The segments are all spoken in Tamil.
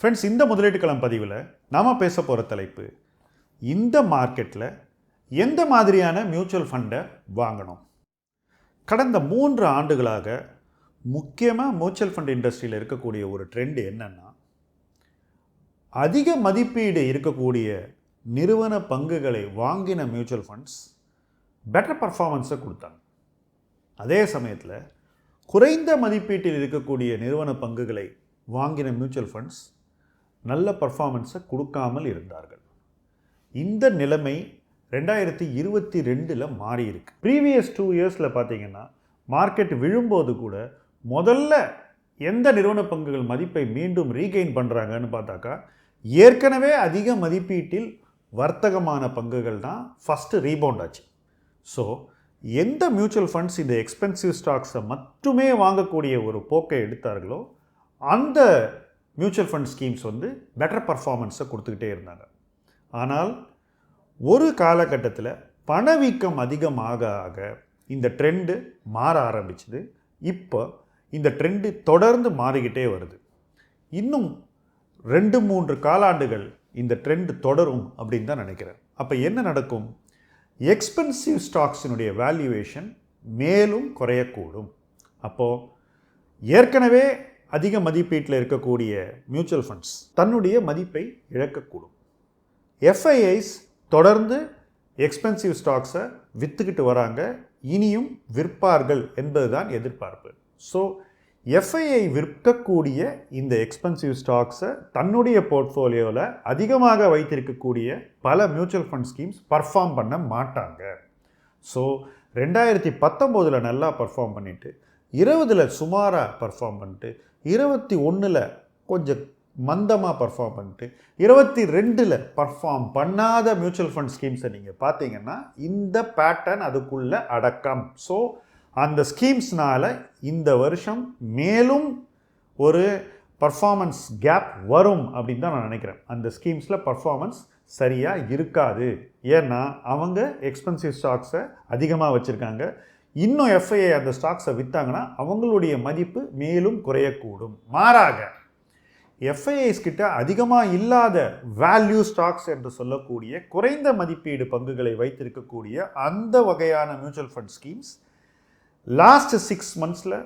ஃப்ரெண்ட்ஸ் இந்த முதலீட்டு களம் பதிவில் நாம் பேச போகிற தலைப்பு இந்த மார்க்கெட்டில் எந்த மாதிரியான மியூச்சுவல் ஃபண்டை வாங்கணும்? கடந்த மூன்று ஆண்டுகளாக முக்கியமாக மியூச்சுவல் ஃபண்ட் இண்டஸ்ட்ரியில் இருக்கக்கூடிய ஒரு ட்ரெண்ட் என்னன்னா அதிக மதிப்பீடு இருக்கக்கூடிய நிறுவன பங்குகளை வாங்கின மியூச்சுவல் ஃபண்ட்ஸ் பெட்டர் பர்ஃபார்மன்ஸை கொடுத்தாங்க. அதே சமயத்தில் குறைந்த மதிப்பீட்டில் இருக்கக்கூடிய நிறுவன பங்குகளை வாங்கின மியூச்சுவல் ஃபண்ட்ஸ் நல்ல பர்ஃபார்மன்ஸை கொடுக்காமல் இருந்தார்கள். இந்த நிலைமை ரெண்டாயிரத்தி இருபத்தி ரெண்டில் மாறி இருக்கு ப்ரீவியஸ் டூ இயர்ஸில் பார்த்தீங்கன்னா மார்க்கெட் விழும்போது கூட முதல்ல எந்த நிறுவன பங்குகள் மதிப்பை மீண்டும் ரீகெயின் பண்ணுறாங்கன்னு பார்த்தாக்கா ஏற்கனவே அதிக மதிப்பீட்டில் வர்த்தகமான பங்குகள் தான் ஃபஸ்ட்டு ரீபவுண்ட் ஆச்சு. ஸோ எந்த மியூச்சுவல் ஃபண்ட்ஸ் இந்த எக்ஸ்பென்சிவ் ஸ்டாக்ஸை மட்டுமே வாங்கக்கூடிய ஒரு போக்கை எடுத்தார்களோ அந்த மியூச்சுவல் ஃபண்ட் ஸ்கீம்ஸ் வந்து பெட்டர் பர்ஃபார்மன்ஸை கொடுத்துக்கிட்டே இருந்தாங்க. ஆனால் ஒரு காலகட்டத்தில் பணவீக்கம் அதிகமாக ஆக இந்த ட்ரெண்டு மாற ஆரம்பிச்சுது. இப்போ இந்த ட்ரெண்டு தொடர்ந்து மாறிக்கிட்டே வருது. இன்னும் ரெண்டு மூன்று காலாண்டுகள் இந்த ட்ரெண்டு தொடரும் அப்படின்னு தான் நினைக்கிறேன். அப்போ என்ன நடக்கும்? எக்ஸ்பென்சிவ் ஸ்டாக்ஸினுடைய வேல்யூவேஷன் மேலும் குறையக்கூடும். அப்போது ஏற்கனவே அதிக மதிப்பீட்டில் இருக்கக்கூடிய மியூச்சுவல் ஃபண்ட்ஸ் தன்னுடைய மதிப்பை இழக்கக்கூடும். எஃப்ஐஐஸ் தொடர்ந்து எக்ஸ்பென்சிவ் ஸ்டாக்ஸை விற்றுக்கிட்டு வராங்க. இனியும் விற்பார்கள் என்பதுதான் எதிர்பார்ப்பு. ஸோ எஃப்ஐஐ விற்கக்கூடிய இந்த எக்ஸ்பென்சிவ் ஸ்டாக்ஸை தன்னுடைய போர்ட்ஃபோலியோவில் அதிகமாக வைத்திருக்கக்கூடிய பல மியூச்சுவல் ஃபண்ட் ஸ்கீம்ஸ் பர்ஃபார்ம் பண்ண மாட்டாங்க. ஸோ ரெண்டாயிரத்தி பத்தொம்போதில் நல்லா பர்ஃபார்ம் பண்ணிவிட்டு இருபதில் சுமாராக பர்ஃபார்ம் பண்ணிட்டு இருபத்தி ஒன்றில் கொஞ்சம் மந்தமாக பர்ஃபார்ம் பண்ணிட்டு இருபத்தி ரெண்டில் பர்ஃபார்ம் பண்ணாத மியூச்சுவல் ஃபண்ட் ஸ்கீம்ஸை நீங்கள் பார்த்தீங்கன்னா இந்த பேட்டர்ன் அதுக்குள்ளே அடக்கம். ஸோ அந்த ஸ்கீம்ஸ்னால் இந்த வருஷம் மேலும் ஒரு பர்ஃபார்மன்ஸ் கேப் வரும் அப்படின்னு தான் நான் நினைக்கிறேன். அந்த ஸ்கீம்ஸில் பர்ஃபார்மன்ஸ் சரியாக இருக்காது. ஏன்னா அவங்க எக்ஸ்பென்சிவ் ஸ்டாக்ஸை அதிகமாக வச்சுருக்காங்க. இன்னும் எஃப்ஐஐ அந்த ஸ்டாக்ஸை விற்றாங்கன்னா அவங்களுடைய மதிப்பு மேலும் குறையக்கூடும். மாறாக எஃப்ஐஐஸ் கிட்ட அதிகமாக இல்லாத வேல்யூ ஸ்டாக்ஸ் என்று சொல்லக்கூடிய குறைந்த மதிப்பீடு பங்குகளை வைத்திருக்கக்கூடிய அந்த வகையான mutual fund schemes last six மந்த்ஸில்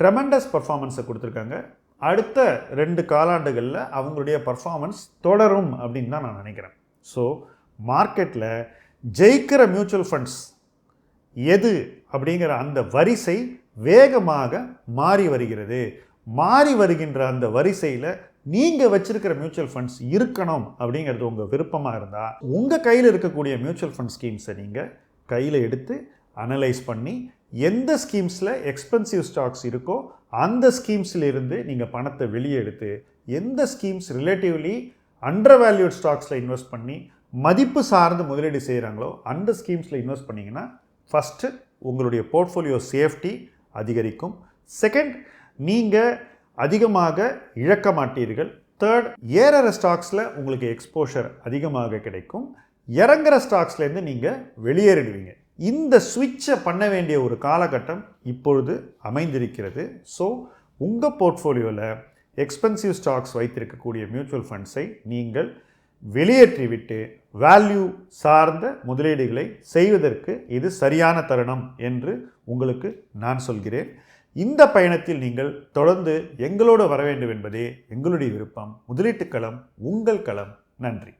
tremendous பர்ஃபார்மன்ஸை கொடுத்துருக்காங்க. அடுத்த ரெண்டு காலாண்டுகளில் அவங்களுடைய பர்ஃபார்மன்ஸ் தொடரும் அப்படின்னு தான் நான் நினைக்கிறேன். ஸோ மார்க்கெட்டில் ஜெயிக்கிற மியூச்சுவல் ஃபண்ட்ஸ் எது அப்படிங்கிற அந்த வரிசை வேகமாக மாறி வருகிறது. மாறி வருகின்ற அந்த வரிசையில் நீங்கள் வச்சிருக்கிற மியூச்சுவல் ஃபண்ட்ஸ் இருக்கணும் அப்படிங்கிறது உங்கள் விருப்பமாக இருந்தால் உங்கள் கையில் இருக்கக்கூடிய மியூச்சுவல் ஃபண்ட் ஸ்கீம்ஸை நீங்கள் கையில் எடுத்து அனலைஸ் பண்ணி எந்த ஸ்கீம்ஸில் எக்ஸ்பென்சிவ் ஸ்டாக்ஸ் இருக்கோ அந்த ஸ்கீம்ஸில் இருந்து நீங்கள் பணத்தை வெளியே எடுத்து எந்த ஸ்கீம்ஸ் ரிலேட்டிவ்லி அண்டர் வேல்யூட் ஸ்டாக்ஸில் இன்வெஸ்ட் பண்ணி மதிப்பு சார்ந்து முதலீடு செய்கிறாங்களோ அந்த ஸ்கீம்ஸில் இன்வெஸ்ட் பண்ணிங்கன்னா ஃபஸ்ட்டு உங்களுடைய போர்ட்ஃபோலியோ சேஃப்டி அதிகரிக்கும். செகண்ட் நீங்கள் அதிகமாக இழக்க மாட்டீர்கள். தேர்ட் ஏறுற ஸ்டாக்ஸில் உங்களுக்கு எக்ஸ்போஷர் அதிகமாக கிடைக்கும். இறங்குற ஸ்டாக்ஸ்லேருந்து நீங்கள் வெளியேறிடுவீங்க. இந்த சுவிட்சை பண்ண வேண்டிய ஒரு காலகட்டம் இப்பொழுது அமைந்திருக்கிறது. ஸோ உங்கள் போர்ட்ஃபோலியோவில் எக்ஸ்பென்சிவ் ஸ்டாக்ஸ் வைத்திருக்கக்கூடிய மியூச்சுவல் ஃபண்ட்ஸை நீங்கள் வெளியேற்றிவிட்டு வேல்யூ சார்ந்த முதலீடுகளை செய்வதற்கு இது சரியான தருணம் என்று உங்களுக்கு நான் சொல்கிறேன். இந்த பயணத்தில் நீங்கள் தொடர்ந்து எங்களோடு வர வேண்டும் என்பதே எங்களுடைய விருப்பம். முதலீட்டு களம் உங்கள் களம். நன்றி.